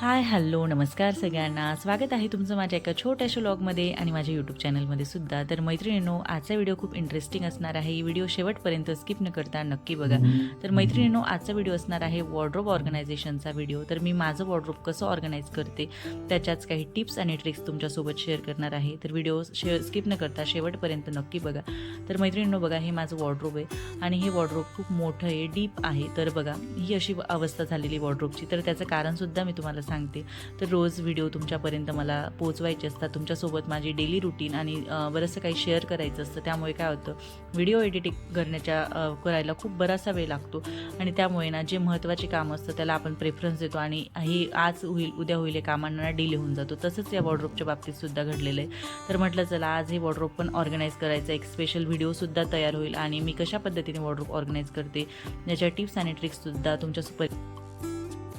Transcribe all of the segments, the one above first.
Hi hello नमस्कार सगळ्यांना. स्वागत आहे तुमचं माझ्या एका छोट्याशा व्लॉगमध्ये आणि माझ्या यूट्यूब चॅनलमध्ये सुद्धा. तर मैत्रिणींनो आजचा व्हिडिओ खूप इंटरेस्टिंग असणार आहे. ही व्हिडिओ शेवटपर्यंत स्किप न करता नक्की बघा. तर मैत्रिणींनो आजचा व्हिडिओ असणार आहे वॉर्ड्रोब ऑर्गनायझेशनचा व्हिडिओ तर मी माझं वॉर्ड्रोब कसं ऑर्गनाईज करते त्याच्याच काही टिप्स आणि ट्रिक्स तुमच्यासोबत शेअर करणार आहे. तर व्हिडिओ शे स्किप न करता शेवटपर्यंत नक्की बघा. तर मैत्रिणींनो बघा हे माझं वॉर्ड्रोब आहे आणि हे वॉर्ड्रोब खूप मोठं आहे डीप आहे. तर बघा ही अशी अवस्था झालेली वॉर्ड्रोबची तर त्याचं कारणसुद्धा मी तुम्हाला सांगते. तर रोज व्हिडिओ तुमच्यापर्यंत मला पोचवायचे असतात. तुमच्यासोबत माझी डेली रुटीन आणि बरंचसं काही शेअर करायचं असतं. त्यामुळे काय होतं व्हिडिओ एडिटिंग करण्याच्या करायला खूप बराचसा वेळ लागतो. आणि त्यामुळे ना जे महत्त्वाचे काम असतं त्याला आपण प्रेफरन्स देतो आणि हे आज होईल उद्या होईल हे कामांना डिले होऊन जातो. तसंच या वॉर्ड्रोपच्या बाबतीत सुद्धा घडलेलं आहे. तर म्हटलं चला आज हे वॉर्ड्रोब पण ऑर्गनाईज करायचं. एक स्पेशल व्हिडिओसुद्धा तयार होईल आणि मी कशा पद्धतीने वॉर्ड्रोप ऑर्गनाईज करते याच्या टिप्स आणि ट्रिक्ससुद्धा तुमच्या सुपर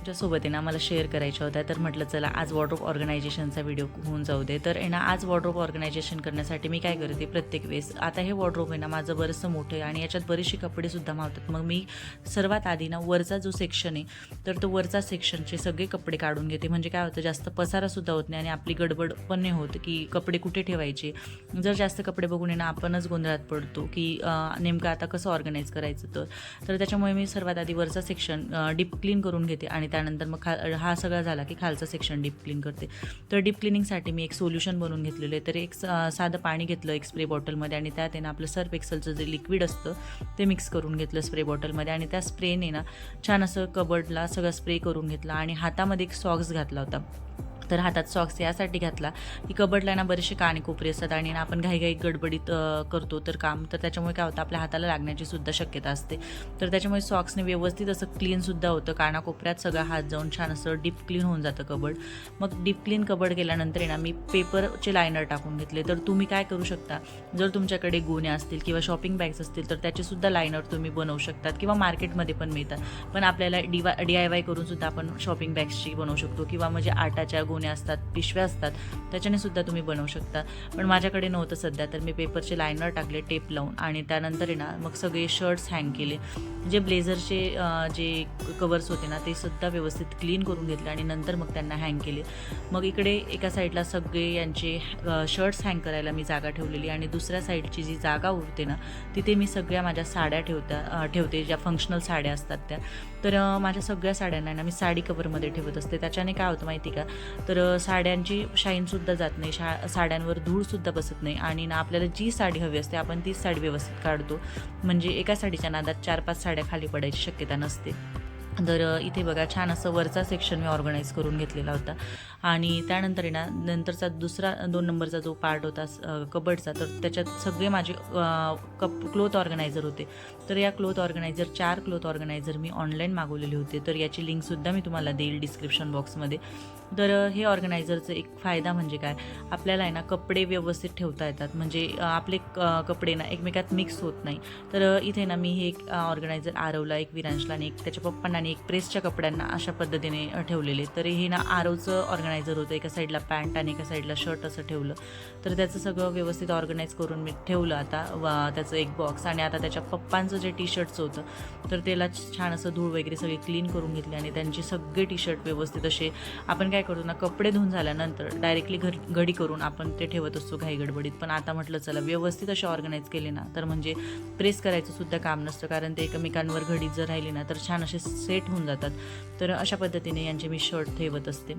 आहे ना मला शेअर करायच्या होत्या. तर म्हटलं चला आज वॉर्ड्रोब ऑर्गनायझेशनचा व्हिडिओ होऊन जाऊ दे. तर ना आज वॉर्ड्रोब ऑर्गनायझेशन करण्यासाठी मी काय करते प्रत्येक वेळेस आता हे वॉर्ड्रोब आहे ना माझं बरंचसं मोठं आहे आणि याच्यात बरेचसे कपडेसुद्धा मावतात. मग मी सर्वात आधी ना वरचा जो सेक्शन आहे तर तो वरचा सेक्शनचे सगळे कपडे काढून घेते. म्हणजे काय होतं जास्त पसारासुद्धा होत नाही आणि आपली गडबड पण नाही होत की कपडे कुठे ठेवायचे. जर जास्त कपडे बघून ना आपणच गोंधळात पडतो की नेमकं आता कसं ऑर्गनाईज करायचं तर. तर त्याच्यामुळे मी सर्वात आधी वरचा सेक्शन डीप क्लीन करून घेते आणि त्यानंतर मग खा हा सगळा झाला की खालचा सेक्शन डीप क्लीन करते. तर डीप क्लिनिंगसाठी मी एक सोल्युशन बनवून घेतलेलं आहे. तर एक साधं पाणी घेतलं एक स्प्रे बॉटलमध्ये आणि त्यात आहे ना आपलं सर्फ एक्सलचं जे लिक्विड असतं ते मिक्स करून घेतलं स्प्रे बॉटलमध्ये आणि त्या स्प्रेने ना छान असं कबडला सगळं स्प्रे करून घेतला आणि हातामध्ये एक सॉक्स घातला होता. तर हातात सॉक्स यासाठी घातला. की कबडला ना बरेचसे काने कोपरे असतात आणि ना आपण घाईघाई गडबडीत करतो तर काम. तर त्याच्यामुळे काय होतं आपल्या हाताला लागण्याची सुद्धा शक्यता असते. तर त्याच्यामुळे सॉक्सने व्यवस्थित असं क्लीनसुद्धा होतं. कानाकोपऱ्यात सगळा हात जाऊन छान असं डीप क्लीन होऊन जातं कबड. मग डीप क्लीन कबड केल्यानंतर ना मी पेपरचे लायनर टाकून घेतले. तर तुम्ही काय करू शकता? जर तुमच्याकडे गोण्या असतील किंवा शॉपिंग बॅग्स असतील तर त्याचेसुद्धा लायनर तुम्ही बनवू शकतात किंवा मार्केटमध्ये पण मिळतात. पण आपल्याला डिवा डी आय वाय करून सुद्धा आपण शॉपिंग बॅग्सची बनवू शकतो. किंवा म्हणजे आटाच्या गोण्या असतात पिशव्या असतात त्याच्याने सुद्धा तुम्ही बनवू शकता. पण माझ्याकडे नव्हतं सध्या तर मी पेपरचे लायनर टाकले टेप लावून. आणि त्यानंतर आहे ना मग सगळे शर्ट्स हँग केले. जे ब्लेझरचे जे कवर्स होते ना ते सुद्धा व्यवस्थित क्लीन करून घेतले आणि नंतर मग त्यांना हँग केले. मग इकडे एका साईडला सगळे यांचे शर्ट्स हँग करायला मी जागा ठेवलेली आणि दुसऱ्या साईडची जी जागा उरते ना तिथे मी सगळ्या माझ्या साड्या ठेवत्या ठेवते ज्या फंक्शनल साड्या असतात त्या. तर माझ्या सगळ्या साड्यांना ना मी साडी कवरमध्ये ठेवत असते. त्याच्याने काय होतं माहिती का? तर साड्यांची शाईनसुद्धा जात नाही. शा साड्यांवर धूळसुद्धा बसत नाही आणि ना आपल्याला जी साडी हवी असते आपण तीच साडी व्यवस्थित काढतो. म्हणजे एका साडीच्या नादात चार पाच साड्या खाली पडायची शक्यता नसते. तर इथे बघा छान असं वरचा सेक्शन मी ऑर्गनाईज करून घेतलेला होता. आणि त्यानंतर आहे ना नंतरचा दुसरा दोन नंबरचा जो पार्ट होता कबडचा तर त्याच्यात सगळे माझे कप क्लोथ ऑर्गनायझर होते. तर या क्लोथ ऑर्गनायझर चार क्लोथ ऑर्गनायझर मी ऑनलाईन मागवलेले होते. तर याची लिंकसुद्धा मी तुम्हाला देईल डिस्क्रिप्शन बॉक्समध्ये. तर हे ऑर्गनायझरचं एक फायदा म्हणजे काय? आपल्याला आहे ना कपडे व्यवस्थित ठेवता येतात. म्हणजे आपले क- कपडे ना एकमेकात मिक्स होत नाही. तर इथे ना मी हे एक ऑर्गनायझर आरवला एक विरांशला आणि एक त्याच्या पप्पांना आणि एक प्रेसच्या कपड्यांना अशा पद्धतीने ठेवलेले. तर हे ना आरवचं ऑर्गनायझर होतं. एका साईडला पॅन्ट आणि एका साईडला शर्ट असं ठेवलं. तर त्याचं सगळं व्यवस्थित ऑर्गनाईज करून मी ठेवलं आता. वा- त्याचं एक बॉक्स आणि आता त्याच्या पप्पांचं जे टी शर्टचं होतं तर त्याला छान असं धूळ वगैरे सगळे क्लीन करून घेतली आणि त्यांचे सगळे टी शर्ट व्यवस्थित असे आपण काय काय करतो ना कपडे धुवून झाल्यानंतर डायरेक्टली घर घडी करून आपण ते ठेवत असतो घाई गडबडीत. पण आता म्हटलं चला व्यवस्थित असे ऑर्गनाईज केले ना तर म्हणजे प्रेस करायचं सुद्धा काम नसतं कारण ते एकमेकांवर घडीत जर राहिली ना तर छान असे सेट होऊन जातात. तर अशा पद्धतीने यांचे मी शर्ट ठेवत असते.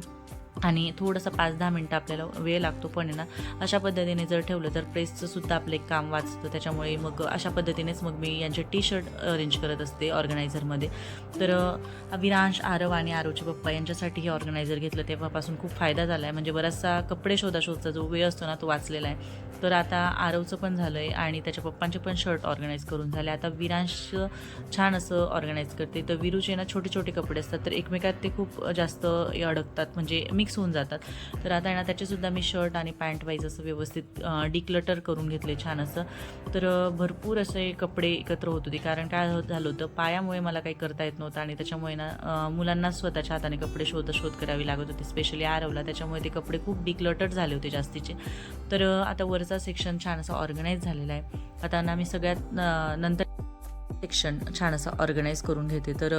आणि थोडंसं पाच दहा मिनटं आपल्याला वेळ लागतो पण आहे ना अशा पद्धतीने जर ठेवलं तर प्रेसचं सुद्धा आपलं एक काम वाचतं. त्याच्यामुळे मग अशा पद्धतीनेच मग मी यांचे टी शर्ट अरेंज करत असते ऑर्गनायझरमध्ये तर अ, विरांश आरव आणि आरवचे पप्पा यांच्यासाठी हे ऑर्गनायझर घेतलं. तेव्हापासून खूप फायदा झाला आहे म्हणजे बराचसा कपडे शोधाशोधचा जो वेळ असतो ना तो वाचलेला आहे. तर आता आरवचं पण झालं आहे आणि त्याच्या पप्पांचे पण शर्ट ऑर्गनाईज करून झाले. आता विरांश छान असं ऑर्गनाईज करते. तर विरूचे ना छोटे छोटे कपडे असतात. तर एकमेकात ते खूप जास्त अडकतात. म्हणजे मिक्स होऊन जातात. तर आता ना त्याचेसुद्धा मी शर्ट आणि पॅन्ट वाईज असं व्यवस्थित डिक्लटर करून घेतले छान असं. तर भरपूर असे कपडे एकत्र होत होते. कारण काय झालं होतं पायामुळे मला काही करता येत नव्हतं आणि त्याच्यामुळे ना मुलांना स्वतःच्या हाताने कपडे शोध शोध करावी लागत होती. स्पेशली आरवला. त्याच्यामुळे ते कपडे खूप डिक्लटर झाले होते जास्तीचे. तर आता वरचा सेक्शन छान असं ऑर्गनाईज झालेला आहे. आता ना मी सगळ्यात नंतर सेक्शन छान असं ऑर्गनाईज करून घेते. तर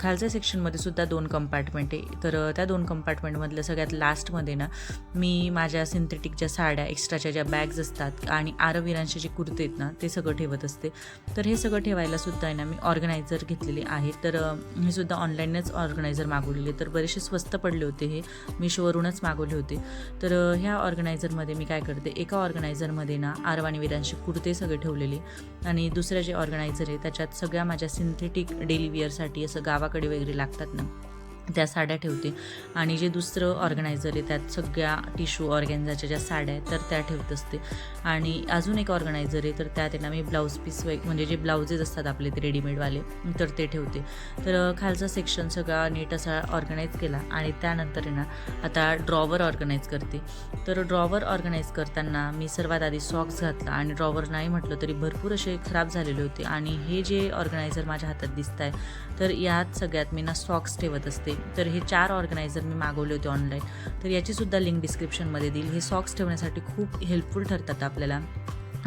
खालच्या सेक्शनमध्ये सुद्धा दोन कंपार्टमेंट आहे. तर त्या दोन कंपार्टमेंटमधल्या सगळ्यात लास्टमध्ये ना मी माझ्या सिंथेटिक ज्या साड्या एक्स्ट्राच्या ज्या बॅग्स असतात आणि आरवीरांचे जे कुर्ते आहेत ना ते सगळं ठेवत असते. तर हे सगळं ठेवायला सुद्धा आहे ना मी ऑर्गनायझर घेतलेले आहे तर मी हे सुद्धा ऑनलाईनच ऑर्गनायझर मागवलेले तर बरेचसे स्वस्त पडले होते हे मिशोवरूनच मागवले होते. तर ह्या ऑर्गनायझरमध्ये मी काय करते एका ऑर्गनायझरमध्ये ना आरवानी विरांचे कुर्ते सगळे ठेवलेले आणि दुसरं जे ऑर्गनायझर आहे त्याच्या ज्याच्यात सगळ्या माझ्या सिंथेटिक डेली वेअरसाठी असं गावाकडे वगैरे लागतात ना. त्या साड्या ठेवते. आणि जे दुसरं ऑर्गनायझर आहे त्यात सगळ्या टिश्यू ऑर्गॅन्झाच्या ज्या साड्या आहेत तर त्या ठेवत असते. आणि अजून एक ऑर्गनायझर आहे तर त्यात त्यांना मी ब्लाऊज पीस वे म्हणजे जे ब्लाउजेस असतात आपले ते रेडीमेडवाले तर ते ठेवते. तर खालचा सेक्शन सगळा नीट असा ऑर्गनाईज केला आणि त्यानंतर ना आता ड्रॉवर ऑर्गनाईज करते. तर ड्रॉवर ऑर्गनाईज करताना मी सर्वात आधी सॉक्स घातला आणि ड्रॉवर नाही म्हटलं तरी भरपूर असे खराब झालेले होते. आणि हे जे ऑर्गनायझर माझ्या हातात दिसत आहे तर यात सगळ्यात मी ना सॉक्स ठेवत असते. तर हे चार ऑर्गनायझर मी मागवले होते ऑनलाईन तर याचीसुद्धा लिंक डिस्क्रिप्शनमध्ये देईल. हे सॉक्स ठेवण्यासाठी खूप हेल्पफुल ठरतात आपल्याला.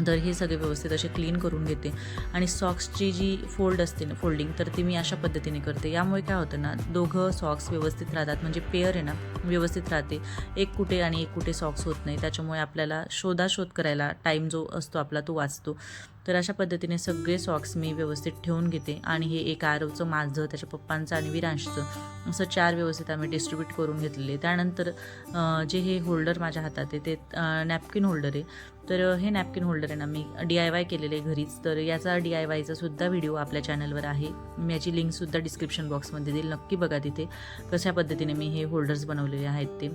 तर हे सगळे व्यवस्थित असे क्लीन करून घेते. आणि सॉक्सची जी फोल्ड असते ना फोल्डिंग तर ती मी अशा पद्धतीने करते. यामुळे काय होतं ना दोघं सॉक्स व्यवस्थित राहतात. म्हणजे पेअर आहे ना व्यवस्थित राहते. एक कुठे आणि एक कुठे सॉक्स होत नाही. त्याच्यामुळे आपल्याला शोधाशोध करायला टाईम जो असतो आपला तो वाचतो. तर अशा पद्धतीने सगळे सॉक्स मी व्यवस्थित ठेवून घेते. आणि हे एक आरवचं माझं त्याच्या पप्पांचं आणि विरांशचं असं चार व्यवस्थित आम्ही डिस्ट्रीब्यूट करून घेतलेले. त्यानंतर जे हे होल्डर माझ्या हातात आहे ते नॅपकिन होल्डर आहे. तर हे नॅपकिन होल्डर आहे ना मी डी आय वाय केलेले आहे घरीच. तर याचा डी आय वायचा सुद्धा व्हिडिओ आपल्या चॅनलवर आहे. मी याची लिंकसुद्धा डिस्क्रिप्शन बॉक्समध्ये देईल. नक्की बघा तिथे कशा पद्धतीने मी हे होल्डर्स बनवलेले आहेत ते.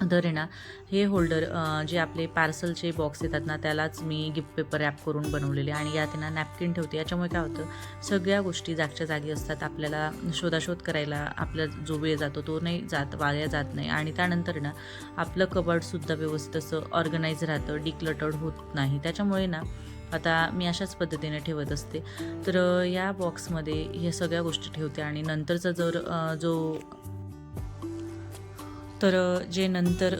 तर आहे ना हे होल्डर जे आपले पार्सलचे बॉक्स येतात ना त्यालाच मी गिफ्ट पेपर रॅप करून बनवलेले आणि यात ना नॅपकिन ठेवते. याच्यामुळे काय होतं सगळ्या गोष्टी जागच्या जागी असतात. आपल्याला शोधाशोध करायला आपला जो वेळ जातो तो नाही जात वाया जात नाही. आणि त्यानंतर ना आपलं कबर्डसुद्धा व्यवस्थित असं ऑर्गनाईज राहतं डिक्लटर्ड होत नाही. त्याच्यामुळे ना आता मी अशाच पद्धतीने ठेवत असते. तर या बॉक्समध्ये ह्या सगळ्या गोष्टी ठेवते आणि नंतरचा जर जो तर जे नंतर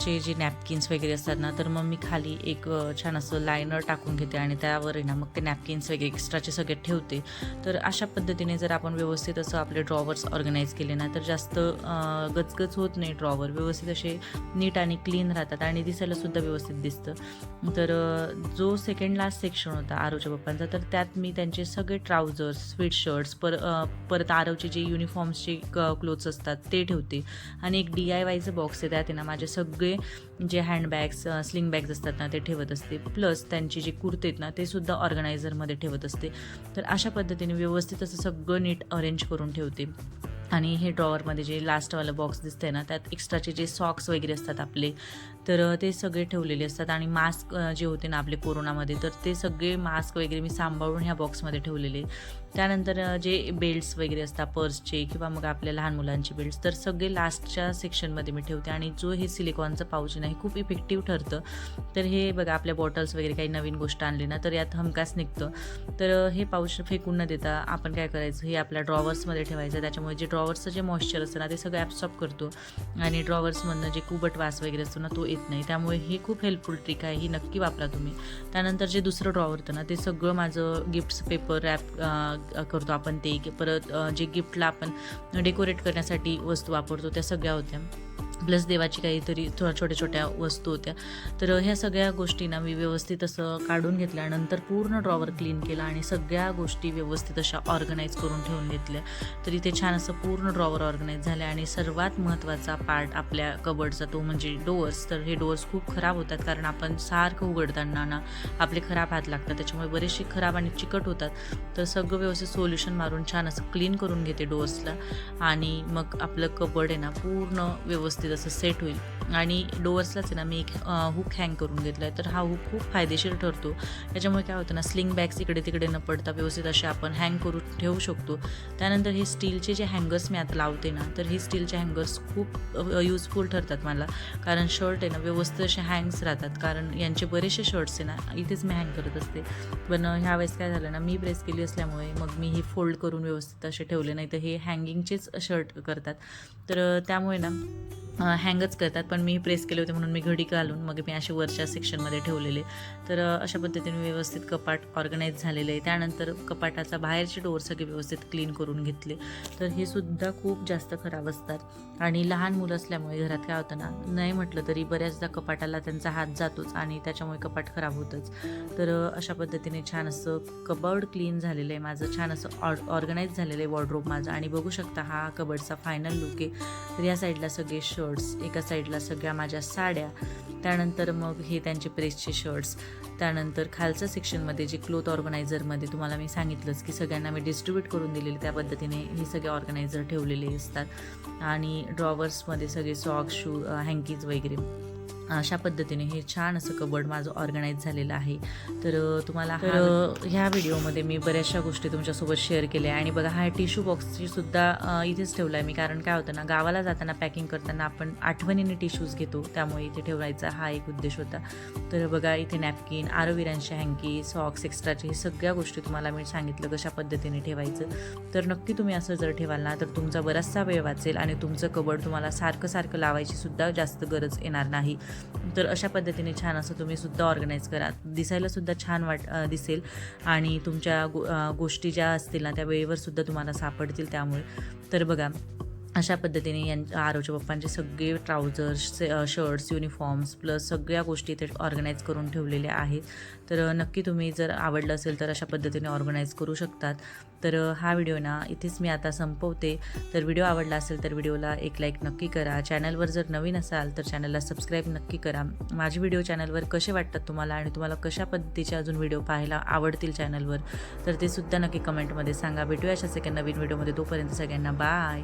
चे जे नॅपकिन्स वगैरे असतात ना तर मग मी खाली एक छान असं लायनर टाकून घेते आणि त्यावर ना मग ते नॅपकिन्स वगैरे एक्स्ट्राचे सगळे ठेवते. तर अशा पद्धतीने जर आपण व्यवस्थित असं आपले ड्रॉवर्स ऑर्गनाईज केले ना तर जास्त गचगच होत नाही ड्रॉवर व्यवस्थित असे नीट आणि क्लीन राहतात आणि दिसायला सुद्धा व्यवस्थित दिसतं. तर जो सेकंड लास्ट सेक्शन होता आरवच्या पप्पांचा तर त्यात मी त्यांचे सगळे ट्राउझर्स स्वीट शर्ट्स पर परत आरवचे जे युनिफॉर्म्सचे क्लोथ्स असतात ते ठेवते. आणि एक डी आय वायचं बॉक्स आहे त्यात ना माझे सगळे जे हँडबॅग्स स्लिंग बॅग्स असतात ना ते ठेवत असते. प्लस त्यांचे जे कुर्ते आहेत ना ते सुद्धा ऑर्गनायझरमध्ये ठेवत असते. तर अशा पद्धतीने व्यवस्थित असं सगळं नीट अरेंज करून ठेवते. आणि हे ड्रॉवरमध्ये जे लास्टवालं बॉक्स दिसतंय ना त्यात एक्स्ट्राचे जे सॉक्स वगैरे असतात आपले तर ते सगळे ठेवलेले असतात. आणि मास्क जे होते ना आपले कोरोनामध्ये तर ते सगळे मास्क वगैरे मी सांभाळून ह्या बॉक्समध्ये ठेवलेले. त्यानंतर जे बेल्ट्स वगैरे असतात पर्सचे किंवा मग आपल्या लहान मुलांचे बेल्ट्स तर सगळे लास्टच्या सेक्शनमध्ये मी ठेवते. आणि जो हे सिलिकॉनचं पाऊच आहे हे खूप इफेक्टिव्ह ठरतं. तर हे बघा आपल्या बॉटल्स वगैरे काही नवीन गोष्ट आणली ना तर यात हमकास निघतं. तर हे पाऊच फेकून न देता आपण काय करायचं हे आपल्या ड्रॉवर्समध्ये ठेवायचं. त्याच्यामुळे जे ड्रॉवर्सचं जे मॉइश्चर असतं ना ते सगळं ॲब्सॉर्ब करतो. आणि ड्रॉवर्समधनं जे कुबट वास वगैरे असतो ना तो येत नाही. त्यामुळे हे खूप हेल्पफुल ट्रिक आहे. ही नक्की वापरा तुम्ही. त्यानंतर जे दुसरं ड्रॉवर होतं ना ते सगळं माझं गिफ्ट्स पेपर रॅप करतो आपण ते. परत जे गिफ्टला आपण डेकोरेट करण्यासाठी वस्तू वापरतो त्या सगळ्या होत्या. प्लस देवाची काहीतरी थोड्या छोट्या छोट्या वस्तू होत्या. तर ह्या सगळ्या गोष्टींना मी व्यवस्थित असं काढून घेतल्यानंतर पूर्ण ड्रॉवर क्लीन केला आणि सगळ्या गोष्टी व्यवस्थित अशा ऑर्गनाईज करून ठेवून घेतल्या. तर इथे छान असं पूर्ण ड्रॉवर ऑर्गनाईज झालं आणि सर्वात महत्त्वाचा पार्ट आपल्या कबडचा तो म्हणजे डोअर्स. तर हे डोअर्स खूप खराब होतात कारण आपण सारखं उघडताना ना आपले खराब हात लागतात. त्याच्यामुळे बरेचसे खराब आणि चिकट होतात. तर सगळं व्यवस्थित सोल्युशन मारून छान असं क्लीन करून घेते डोअर्सला. आणि मग आपलं कबड आहे ना पूर्ण व्यवस्थित असं सेट होईल. आणि डोअर्सलाच आहे ना मी एक हुक हँग करून घेतला आहे तर हा हुक खूप फायदेशीर ठरतो. त्याच्यामुळे काय होतं ना स्लिंग बॅग्स इकडे तिकडे न पडता व्यवस्थित असे आपण हँग करून ठेवू शकतो. त्यानंतर हे स्टीलचे जे हँगर्स मी आता लावते ना तर हे स्टीलचे हँगर्स खूप यूजफुल ठरतात मला. कारण शर्ट आहे ना व्यवस्थित असे हँग्स राहतात. कारण यांचे बरेचसे शर्ट्स आहे ना इथेच मी हँग करत असते. पण ह्या वेळेस काय झालं ना मी प्रेस केली असल्यामुळे मग मी हे फोल्ड करून व्यवस्थित असे ठेवले. नाही तर हे हँगिंगचेच शर्ट करतात. तर त्यामुळे ना हँगच करतात. पण मी प्रेस केले होते म्हणून मी घडी घालून मग मी असे वरच्या सेक्शनमध्ये ठेवलेले. तर अशा पद्धतीने व्यवस्थित कपाट ऑर्गनाईज झालेलं आहे. त्यानंतर कपाटाचा बाहेरचे डोअर सगळे व्यवस्थित क्लीन करून घेतले. तर हे सुद्धा खूप जास्त खराब असतात. आणि लहान मुलं असल्यामुळे घरात काय होतं ना नाही म्हटलं तरी बऱ्याचदा कपाटाला त्यांचा हात जातोच आणि त्याच्यामुळे कपाट खराब होतंच. तर अशा पद्धतीने छान असं कबर्ड क्लीन झालेलं आहे माझं. छान असं ऑर ऑर्गनाईज झालेलं आहे वॉर्ड्रोब माझं. आणि बघू शकता हा कबर्डचा फायनल लुक आहे. तर या साईडला सगळे शर्ट्स एका साईडला सगळ्या माझ्या साड्या. त्यानंतर मग हे त्यांचे प्रेसचे शर्ट्स त्यानंतर खालच्या सेक्शनमध्ये जे क्लोथ ऑर्गनायझरमध्ये तुम्हाला मी सांगितलंच की सगळ्यांना मी डिस्ट्रीब्यूट करून दिलेले त्या पद्धतीने हे सगळे ऑर्गनायझर ठेवलेले असतात. आणि ड्रॉवर्समध्ये सगळे सॉक्स शू हँकीज वगैरे. अशा पद्धतीने हे छान असं कबर्ड माझं ऑर्गनाईज झालेलं आहे. तर तुम्हाला तर ह्या व्हिडिओमध्ये मी बऱ्याचशा गोष्टी तुमच्यासोबत शेअर केल्या आणि बघा हा टिश्यू बॉक्सची सुद्धा इथेच ठेवला आहे मी. कारण काय होतं ना गावाला जाताना पॅकिंग करताना आपण आठवणीने टिश्यूज घेतो. त्यामुळे इथे ठेवायचा हा एक उद्देश होता. तर बघा इथे नॅपकिन आरोविरांची हँकी सॉक्स एक्स्ट्राचे हे सगळ्या गोष्टी तुम्हाला मी सांगितलं कशा पद्धतीने ठेवायचं. तर नक्की तुम्ही असं जर ठेवाल ना तर तुमचा बराचसा वेळ वाचेल आणि तुमचं कबड तुम्हाला सारखं सारखं लावायची सुद्धा जास्त गरज येणार नाही. तर अशा पद्धतीने छान असं तुम्ही सुद्धा ऑर्गनाईज करा. दिसायला सुद्धा छान वाट दिसेल. आणि तुमच्या गो गोष्टी ज्या असतील ना त्या वेळेवर सुद्धा तुम्हाला सापडतील त्यामुळे. तर बघा अशा पद्धतीने यां आरोच्या पप्पांचे सगळे ट्राउझर्स शर्ट्स युनिफॉर्म्स प्लस सगळ्या गोष्टी इथे ऑर्गनाईज करून ठेवलेल्या आहेत. तर नक्की तुम्ही जर आवडलं असेल तर अशा पद्धतीने ऑर्गनाईज करू शकतात. तर हा व्हिडिओ ना इथेच मी आता संपवते. तर व्हिडिओ आवडला असेल तर व्हिडिओला एक लाईक नक्की करा. चॅनलवर जर नवीन असाल तर चॅनलला सबस्क्राईब नक्की करा. माझे व्हिडिओ चॅनलवर कसे वाटतात तुम्हाला आणि तुम्हाला कशा पद्धतीचे अजून व्हिडिओ पाहायला आवडतील चॅनलवर? तर ते सुद्धा नक्की कमेंटमध्ये सांगा. भेटूया अशाच एका नवीन व्हिडिओमध्ये. तोपर्यंत सगळ्यांना बाय!